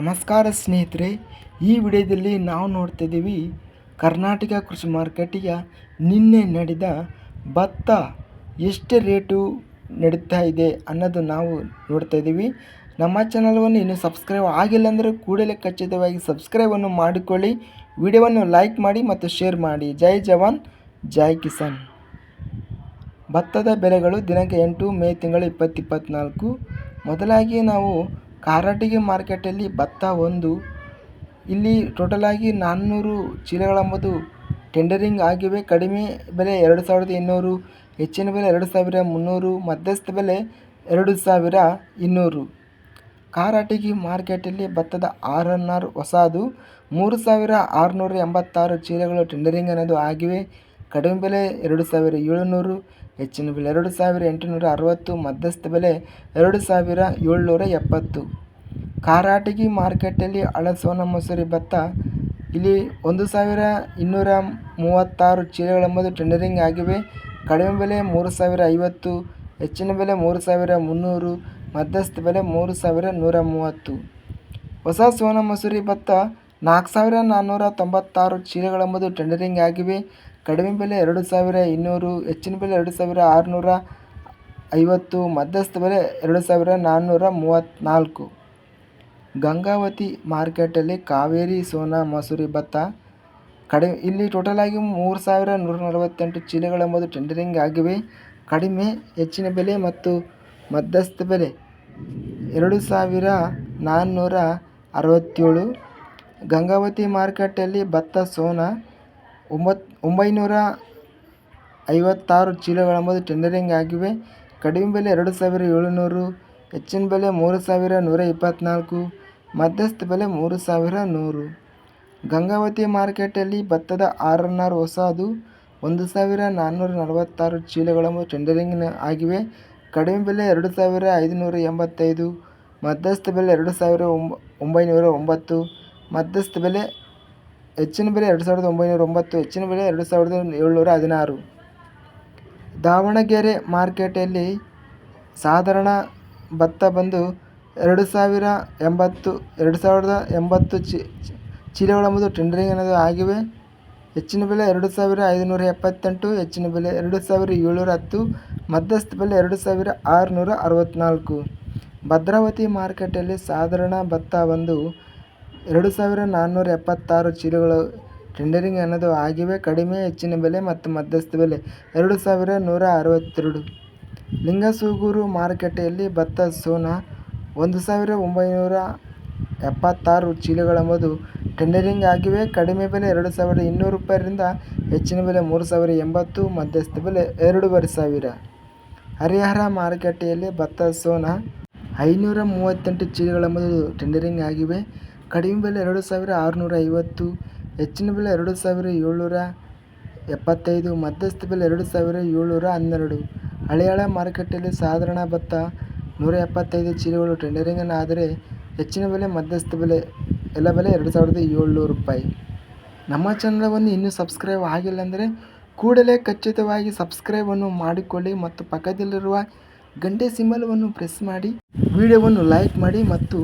ನಮಸ್ಕಾರ ಸ್ನೇಹಿತರೆ, ಈ ವಿಡಿಯೋದಲ್ಲಿ ನಾವು ನೋಡ್ತಿದ್ದೀವಿ ಕರ್ನಾಟಕ ಕೃಷಿ ಮಾರುಕಟ್ಟೆಯ ನಿನ್ನೆ ನಡೆದ ಭತ್ತ ಎಷ್ಟು ರೇಟು ನಡೀತಾ ಇದೆ ಅನ್ನೋದು ನಾವು ನೋಡ್ತಾ ಇದ್ದೀವಿ. ನಮ್ಮ ಚಾನಲ್ವನ್ನು ಇನ್ನೂ ಸಬ್ಸ್ಕ್ರೈಬ್ ಆಗಿಲ್ಲ ಅಂದರೆ ಕೂಡಲೇ ಖಚಿತವಾಗಿ ಸಬ್ಸ್ಕ್ರೈಬನ್ನು ಮಾಡಿಕೊಳ್ಳಿ. ವಿಡಿಯೋವನ್ನು ಲೈಕ್ ಮಾಡಿ ಮತ್ತು ಶೇರ್ ಮಾಡಿ. ಜೈ ಜವಾನ್, ಜೈ ಕಿಸಾನ್. ಭತ್ತದ ಬೆಲೆಗಳು ದಿನಾಂಕ ಎಂಟು ಮೇ ತಿಂಗಳು ಇಪ್ಪತ್ತು ಇಪ್ಪತ್ತ್ನಾಲ್ಕು ಮೊದಲಾಗಿ ನಾವು ಕಾರಟಗಿ ಮಾರ್ಕೆಟಲ್ಲಿ ಭತ್ತ ಒಂದು. ಇಲ್ಲಿ ಟೋಟಲಾಗಿ ನಾನ್ನೂರು ಚೀಲಗಳೆಂಬುದು ಟೆಂಡರಿಂಗ್ ಆಗಿವೆ. ಕಡಿಮೆ ಬೆಲೆ ಎರಡು ಸಾವಿರದ ಇನ್ನೂರು, ಹೆಚ್ಚಿನ ಬೆಲೆ ಎರಡು ಸಾವಿರ ಮುನ್ನೂರು, ಮಧ್ಯಸ್ಥ ಬೆಲೆ ಎರಡು ಸಾವಿರ ಇನ್ನೂರು. ಕಾರಟಗಿ ಮಾರ್ಕೆಟಲ್ಲಿ ಭತ್ತದ ಆರ್ ಎನ್ ಆರ್ ಹೊಸದು. ಮೂರು ಸಾವಿರ ಆರುನೂರ ಎಂಬತ್ತಾರು ಚೀಲಗಳು ಟೆಂಡರಿಂಗ್ ಅನ್ನೋದು ಆಗಿವೆ. ಕಡಿಮೆ ಬೆಲೆ ಎರಡು ಸಾವಿರ ಏಳುನೂರು, ಹೆಚ್ಚಿನ ಬೆಲೆ ಎರಡು ಸಾವಿರ ಎಂಟುನೂರ ಅರವತ್ತು, ಮಧ್ಯಸ್ಥ ಬೆಲೆ ಎರಡು ಸಾವಿರ ಏಳ್ನೂರ ಎಪ್ಪತ್ತು. ಕಾರಾಟಗಿ ಮಾರ್ಕೆಟಲ್ಲಿ ಅಳಸೋನ ಮಸೂರಿ ಭತ್ತ. ಇಲ್ಲಿ ಒಂದು ಸಾವಿರ ಇನ್ನೂರ ಮೂವತ್ತಾರು ಚೀಲಗಳೆಂಬುದು ಟೆಂಡರಿಂಗ್ ಆಗಿವೆ. ಕಡಿಮೆ ಬೆಲೆ ಮೂರು ಸಾವಿರ ಐವತ್ತು, ಹೆಚ್ಚಿನ ಬೆಲೆ ಮೂರು ಸಾವಿರ ಮುನ್ನೂರು, ಮಧ್ಯಸ್ಥ ಬೆಲೆ ಮೂರು ಸಾವಿರ ನೂರ ಮೂವತ್ತು. ಹೊಸ ಸೋನ ಮಸೂರಿ ಭತ್ತ ನಾಲ್ಕು ಸಾವಿರ ನಾನ್ನೂರ ತೊಂಬತ್ತಾರು ಚೀಲಗಳೆಂಬುದು ಟೆಂಡರಿಂಗ್ ಆಗಿವೆ. ಕಡಿಮೆ ಬೆಲೆ ಎರಡು ಸಾವಿರ ಇನ್ನೂರು, ಹೆಚ್ಚಿನ ಬೆಲೆ ಎರಡು ಸಾವಿರ ಆರುನೂರ ಐವತ್ತು, ಮಧ್ಯಸ್ಥ ಬೆಲೆ ಎರಡು ಸಾವಿರ ನಾನ್ನೂರ ಮೂವತ್ತ್ನಾಲ್ಕು. ಗಂಗಾವತಿ ಮಾರ್ಕೆಟಲ್ಲಿ ಕಾವೇರಿ, ಸೋನಾ, ಮಸೂರಿ, ಭತ್ತ ಕಡಿಮೆ ಇಲ್ಲಿ ಟೋಟಲಾಗಿ ಮೂರು ಸಾವಿರ ನೂರ ನಲವತ್ತೆಂಟು ಚೀಲಗಳೆಂಬುದು ಟೆಂಡರಿಂಗ್ ಆಗಿವೆ. ಕಡಿಮೆ, ಹೆಚ್ಚಿನ ಬೆಲೆ ಮತ್ತು ಮಧ್ಯಸ್ಥ ಬೆಲೆ ಎರಡು ಸಾವಿರ ನಾನ್ನೂರ ಅರವತ್ತೇಳು. ಗಂಗಾವತಿ ಮಾರ್ಕೆಟ್ಟಲ್ಲಿ ಭತ್ತ, ಸೋನಾ ಒಂಬತ್ತು ಒಂಬೈನೂರ ಐವತ್ತಾರು ಚೀಲಗಳೆಂಬುದು ಟೆಂಡರಿಂಗ್ ಆಗಿವೆ. ಕಡಿಮೆ ಬೆಲೆ ಎರಡು ಸಾವಿರ ಏಳುನೂರು, ಹೆಚ್ಚಿನ ಬೆಲೆ ಮೂರು ಸಾವಿರ ನೂರ ಇಪ್ಪತ್ತ್ನಾಲ್ಕು ಮಧ್ಯಸ್ಥ ಬೆಲೆ ಮೂರು ಸಾವಿರ ನೂರು. ಗಂಗಾವತಿ ಮಾರ್ಕೆಟಲ್ಲಿ ಭತ್ತದ ಆರ್ ಎನ್ ಆರ್ ಹೊಸದು, ಒಂದು ಸಾವಿರ ನಾನ್ನೂರ ನಲವತ್ತಾರು ಚೀಲಗಳೆಂಬುದು ಟೆಂಡರಿಂಗ್ ಆಗಿವೆ. ಕಡಿಮೆ ಬೆಲೆ ಎರಡು ಸಾವಿರ ಐದುನೂರ ಎಂಬತ್ತೈದು, ಮಧ್ಯಸ್ಥ ಬೆಲೆ ಎರಡು ಸಾವಿರ ಒಂಬ, ಒಂಬೈನೂರ ಒಂಬತ್ತು ಮಧ್ಯಸ್ಥ ಬೆಲೆ ಹೆಚ್ಚಿನ ಬೆಲೆ ಎರಡು ಸಾವಿರದ ಒಂಬೈನೂರ ಒಂಬತ್ತು ಹೆಚ್ಚಿನ ಬೆಲೆ ಎರಡು ಸಾವಿರದ ಏಳ್ನೂರ ಹದಿನಾರು. ದಾವಣಗೆರೆ ಮಾರ್ಕೆಟಲ್ಲಿ ಸಾಧಾರಣ ಭತ್ತ ಬಂದು ಎರಡು ಸಾವಿರ ಎಂಬತ್ತು, ಎರಡು ಸಾವಿರದ ಎಂಬತ್ತು ಚೀಲಗಳೆಂಬುದು ಟೆಂಡರಿಂಗ್ ಅನ್ನೋದು ಆಗಿವೆ. ಹೆಚ್ಚಿನ ಬೆಲೆ ಎರಡು ಸಾವಿರ ಐದುನೂರ ಎಪ್ಪತ್ತೆಂಟು, ಹೆಚ್ಚಿನ ಬೆಲೆ ಎರಡು ಸಾವಿರ ಏಳ್ನೂರ ಹತ್ತು, ಮಧ್ಯಸ್ಥ ಬೆಲೆ ಎರಡು ಸಾವಿರ ಆರುನೂರ ಅರವತ್ತ್ನಾಲ್ಕು ಭದ್ರಾವತಿ ಮಾರ್ಕೆಟಲ್ಲಿ ಸಾಧಾರಣ ಭತ್ತ ಬಂದು ಎರಡು ಸಾವಿರ ನಾನ್ನೂರ ಎಪ್ಪತ್ತಾರು ಚೀಲಗಳು ಟೆಂಡರಿಂಗ್ ಅನ್ನೋದು ಆಗಿವೆ. ಕಡಿಮೆ, ಹೆಚ್ಚಿನ ಬೆಲೆ ಮತ್ತು ಮಧ್ಯಸ್ಥ ಬೆಲೆ. ಎರಡು ಸಾವಿರ ನೂರ ಅರವತ್ತೆರಡು ಲಿಂಗಸೂಗೂರು ಮಾರುಕಟ್ಟೆಯಲ್ಲಿ ಭತ್ತ, ಸೋನಾ ಒಂದು ಸಾವಿರ ಒಂಬೈನೂರ ಎಪ್ಪತ್ತಾರು ಚೀಲಗಳೆಂಬುದು ಟೆಂಡರಿಂಗ್ ಆಗಿವೆ. ಕಡಿಮೆ ಬೆಲೆ ಎರಡು ಸಾವಿರದ ಇನ್ನೂರು ರೂಪಾಯಿರಿಂದ ಹೆಚ್ಚಿನ ಬೆಲೆ ಮೂರು ಸಾವಿರ ಎಂಬತ್ತು, ಮಧ್ಯಸ್ಥ ಬೆಲೆ ಎರಡೂವರೆ ಸಾವಿರ. ಹರಿಹರ ಮಾರುಕಟ್ಟೆಯಲ್ಲಿ ಭತ್ತ, ಸೋನಾ ಐನೂರ ಮೂವತ್ತೆಂಟು ಚೀಲಗಳೆಂಬುದು ಟೆಂಡರಿಂಗ್ ಆಗಿವೆ. ಕಡಿಮೆ ಬೆಲೆ ಎರಡು ಸಾವಿರ ಆರುನೂರ ಐವತ್ತು, ಹೆಚ್ಚಿನ ಬೆಲೆ ಎರಡು ಸಾವಿರ ಏಳ್ನೂರ ಎಪ್ಪತ್ತೈದು, ಮಧ್ಯಸ್ಥ ಬೆಲೆ ಎರಡು ಸಾವಿರ ಏಳ್ನೂರ ಹನ್ನೆರಡು. ಹಳೆಯಾಳ ಮಾರುಕಟ್ಟೆಯಲ್ಲಿ ಸಾಧಾರಣ ಭತ್ತ ನೂರ ಎಪ್ಪತ್ತೈದು ಚೀಲಗಳು. ಟೆಂಡರಿಂಗನ್ನು ಆದರೆ ಹೆಚ್ಚಿನ ಬೆಲೆ, ಮಧ್ಯಸ್ಥ ಬೆಲೆ, ಎಲ್ಲ ಬೆಲೆ ಎರಡು ಸಾವಿರದ ಏಳ್ನೂರು ರೂಪಾಯಿ. ನಮ್ಮ ಚಾನಲವನ್ನು ಇನ್ನೂ ಸಬ್ಸ್ಕ್ರೈಬ್ ಆಗಿಲ್ಲ ಅಂದರೆ ಕೂಡಲೇ ಖಚಿತವಾಗಿ ಸಬ್ಸ್ಕ್ರೈಬನ್ನು ಮಾಡಿಕೊಳ್ಳಿ ಮತ್ತು ಪಕ್ಕದಲ್ಲಿರುವ ಗಂಟೆ ಸಿಂಬಲವನ್ನು ಪ್ರೆಸ್ ಮಾಡಿ. ವಿಡಿಯೋವನ್ನು ಲೈಕ್ ಮಾಡಿ ಮತ್ತು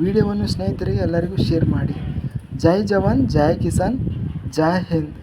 ವಿಡಿಯೋವನ್ನು ಸ್ನೇಹಿತರಿಗೆ ಎಲ್ಲರಿಗೂ ಶೇರ್ ಮಾಡಿ. ಜೈ ಜವಾನ್ ಜೈ ಕಿಸಾನ್ ಜೈ ಹಿಂದ್.